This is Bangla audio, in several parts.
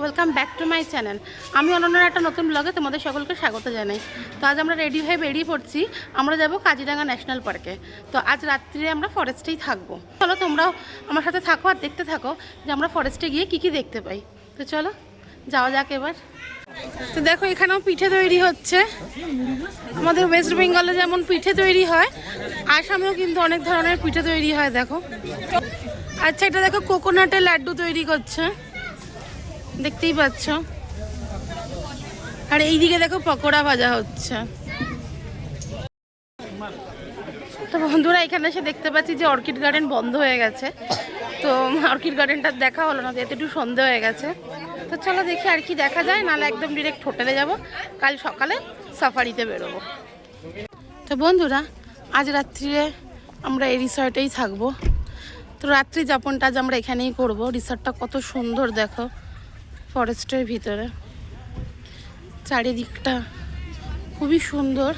Welcome back to my channel আমি অনন্যার একটা নতুন ব্লগে তোমাদের সকলকে স্বাগত জানাই। তো আজ আমরা রেডি হয়ে বেরিয়ে পড়ছি। আমরা যাব কাজিরাঙ্গা ন্যাশনাল পার্কে তো আজ রাত্রিরে আমরা ফরেস্টেই থাকব। চলো তোমরাও আমার সাথে থাকো আর দেখতে থাকো যে আমরা ফরেস্টে গিয়ে কী কী দেখতে পাই। তো চলো, যাওয়া যাক এবার। তো দেখো, এখানেও পিঠে তৈরি হচ্ছে। আমাদের ওয়েস্ট বেঙ্গলে যেমন পিঠে তৈরি হয়, আসামেও কিন্তু অনেক ধরনের পিঠে তৈরি হয়, দেখো। আচ্ছা এটা দেখো কোকোনাটের লাড্ডু তৈরি করছে। দেখতেই পাচ্ছ। আর এইদিকে দেখো পকোড়া ভাজা হচ্ছে। তো বন্ধুরা, এখানে এসে দেখতে পাচ্ছি যে অর্কিড গার্ডেন বন্ধ হয়ে গেছে। তো অর্কিড গার্ডেনটা দেখা হলো না, যেহেতু একটু সন্ধে হয়ে গেছে। তো চলো দেখি আর কি দেখা যায়, নাহলে একদম ডিরেক্ট হোটেলে যাব। কাল সকালে সাফারিতে বেরোবো। তো বন্ধুরা, আজ রাত্রিরে আমরা এই রিসর্টেই থাকব। তো রাত্রি যাপনটা আজ আমরা এখানেই করব। রিসর্টটা কত সুন্দর দেখো। ফরেস্টের ভিতরে। চারিদিকটা খুবই সুন্দর।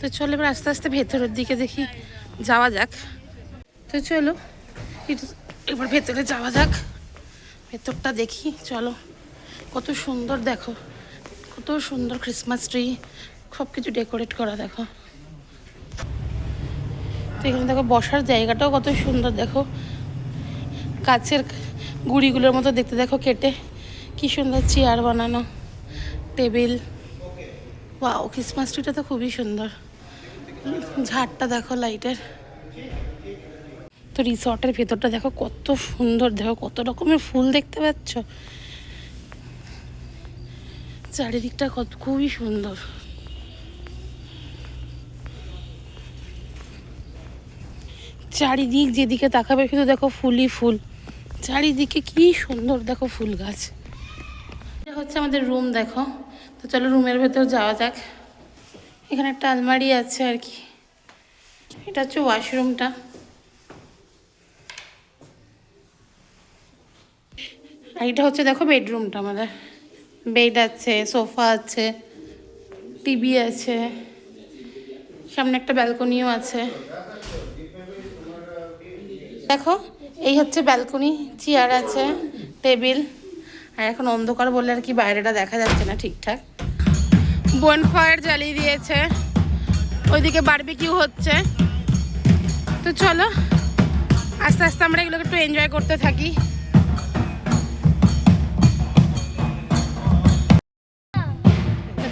তো চলো এবার আস্তে আস্তে ভেতরের দিকে দেখি যাওয়া যাক। তো চলো এবার ভেতরে যাওয়া যাক। ভেতরটা দেখি, চলো। কত সুন্দর দেখো, কত সুন্দর ক্রিসমাস ট্রি সব কিছু ডেকোরেট করা দেখো। তো এখানে দেখো, বসার জায়গাটাও কত সুন্দর দেখো। কাছের গুড়িগুলোর মতো দেখতে দেখো কেটে। কি সুন্দর চেয়ার বানানো, টেবিল। ওয়াও ক্রিসমাস ট্রিটা তো খুবই সুন্দর। ঝাড়টা দেখো লাইটের। তো রিসর্টের ভেতরটা দেখো কত সুন্দর, দেখো কত রকমের ফুল দেখতে পাচ্ছ। চারিদিকটা কত, খুবই সুন্দর। চারিদিক যেদিকে তাকাবে শুধু দেখো ফুলই ফুল। চারিদিকে কি সুন্দর, দেখো ফুল গাছ। এটা হচ্ছে আমাদের রুম, দেখো। তো চলো রুমের ভেতর যাওয়া যাক। এখানে একটা আলমারি আছে আর কি। এটা হচ্ছে ওয়াশরুমটা। আর এটা হচ্ছে, দেখো, বেডরুমটা আমাদের। বেড আছে, সোফা আছে, টিভি আছে, সামনে একটা ব্যালকনিও আছে। দেখো এই হচ্ছে ব্যালকনি, চেয়ার আছে, টেবিল। আর এখন অন্ধকার বলে আর কি বাইরেটা দেখা যাচ্ছে না ঠিকঠাক। বোন ফায়ার জ্বালিয়ে দিয়েছে। ওইদিকে বারবিকিউ হচ্ছে। তো চলো, আস্তে আস্তে আমরা এগুলোকে একটু এনজয় করতে থাকি।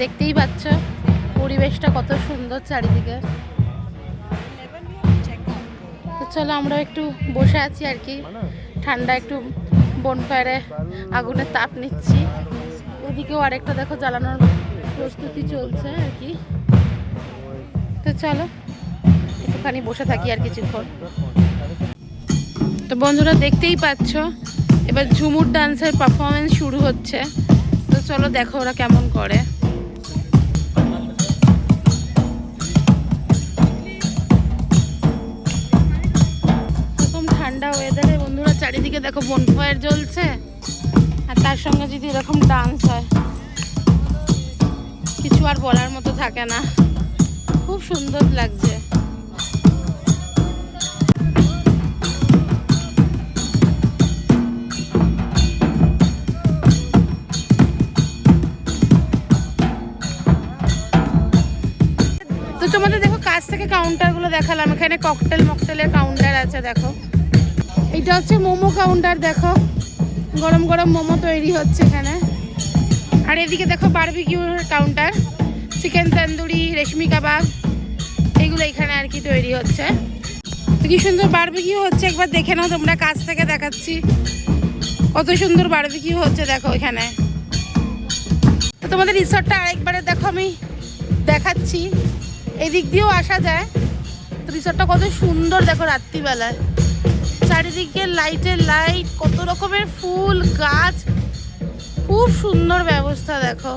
দেখতেই পাচ্ছ, পরিবেশটা কত সুন্দর চারিদিকে। তো চলো আমরা একটু বসে আছি আর কি। ঠান্ডা একটু বনফায়ারে আগুনের তাপ নিচ্ছি। ওদিকেও আরেকটা দেখো জ্বালানোর প্রস্তুতি চলছে আর কি। তো চলো, একটুখানি বসে থাকি আর কিছুক্ষণ। তো বন্ধুরা দেখতেই পাচ্ছ, এবার ঝুমুর ডান্সের পারফরমেন্স শুরু হচ্ছে। তো চলো দেখো ওরা কেমন করে। দেখো বনফায়ার জ্বলছে, আর তার সঙ্গে যদি এরকম ডান্স হয়, কিছু আর বলার মতো থাকে না। খুব সুন্দর লাগছে। তো তোমাদের দেখো কাছ থেকে কাউন্টারগুলো দেখালাম, এখানে ককটেল মকটেলের কাউন্টার আছে, দেখো। এটা হচ্ছে মোমো কাউন্টার দেখো। গরম গরম মোমো তৈরি হচ্ছে এখানে। আর এদিকে দেখো বারবিকিউর কাউন্টার চিকেন তন্দুরি রেশমি কাবাব, এগুলো এখানে আর কি তৈরি হচ্ছে। কি সুন্দর বারবিকিউ হচ্ছে, একবার দেখে নাও তোমরা, কাছ থেকে দেখাচ্ছি। কত সুন্দর বারবিকিউ হচ্ছে, দেখো এখানে। তোমাদের রিসর্টটা আরেকবারে দেখো, আমি দেখাচ্ছি। এদিক দিয়েও আসা যায়। তো রিসর্টটা কত সুন্দর, দেখো রাত্রিবেলায়। চারিদিকে লাইটে লাইট কত রকমের ফুল গাছ। খুব সুন্দর ব্যবস্থা দেখো।